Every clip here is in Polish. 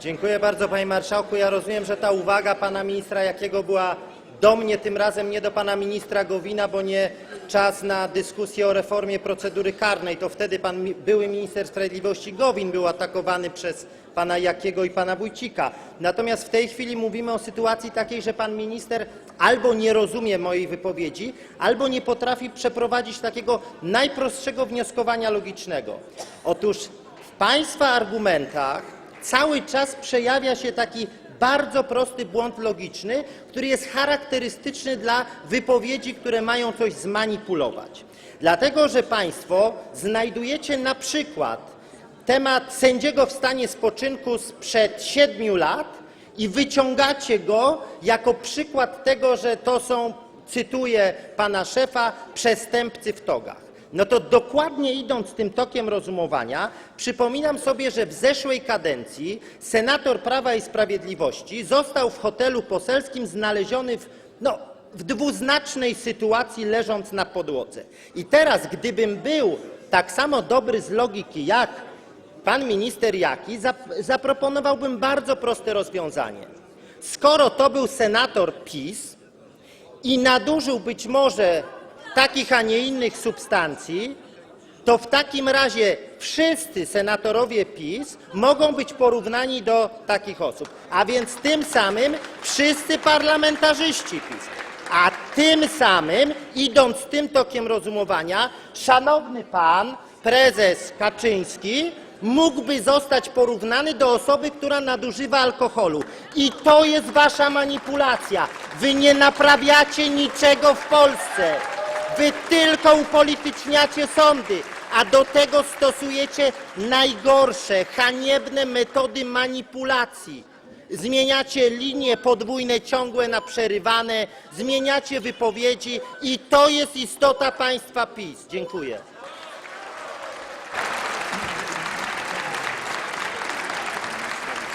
Dziękuję bardzo, panie marszałku. Ja rozumiem, że ta uwaga pana ministra Jakiego była do mnie, tym razem nie do pana ministra Gowina, bo nie czas na dyskusję o reformie procedury karnej. To wtedy pan były minister sprawiedliwości Gowin był atakowany przez pana Jakiego i pana Wójcika. Natomiast w tej chwili mówimy o sytuacji takiej, że pan minister albo nie rozumie mojej wypowiedzi, albo nie potrafi przeprowadzić takiego najprostszego wnioskowania logicznego. Otóż w państwa argumentach cały czas przejawia się taki bardzo prosty błąd logiczny, który jest charakterystyczny dla wypowiedzi, które mają coś zmanipulować. Dlatego, że Państwo znajdujecie na przykład temat sędziego w stanie spoczynku sprzed siedmiu lat i wyciągacie go jako przykład tego, że to są, cytuję pana szefa, przestępcy w togach. No to dokładnie idąc tym tokiem rozumowania, przypominam sobie, że w zeszłej kadencji senator Prawa i Sprawiedliwości został w hotelu poselskim znaleziony w, no, w dwuznacznej sytuacji, leżąc na podłodze. I teraz, gdybym był tak samo dobry z logiki jak pan minister Jaki, zap- zaproponowałbym bardzo proste rozwiązanie. Skoro to był senator PiS, i nadużył być może takich, a nie innych substancji, to w takim razie wszyscy senatorowie PiS mogą być porównani do takich osób, a więc tym samym wszyscy parlamentarzyści PiS. A tym samym, idąc tym tokiem rozumowania, szanowny pan prezes Kaczyński mógłby zostać porównany do osoby, która nadużywa alkoholu. I to jest wasza manipulacja. Wy nie naprawiacie niczego w Polsce. Wy tylko upolityczniacie sądy, a do tego stosujecie najgorsze, haniebne metody manipulacji. Zmieniacie linie podwójne ciągłe na przerywane, zmieniacie wypowiedzi i to jest istota państwa PiS. Dziękuję.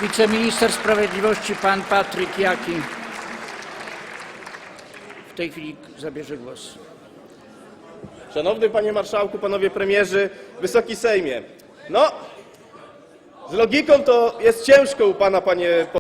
Wiceminister Sprawiedliwości pan Patryk Jaki w tej chwili zabierze głos. Szanowny Panie Marszałku, Panowie Premierzy, Wysoki Sejmie. No, z logiką to jest ciężko u Pana, Panie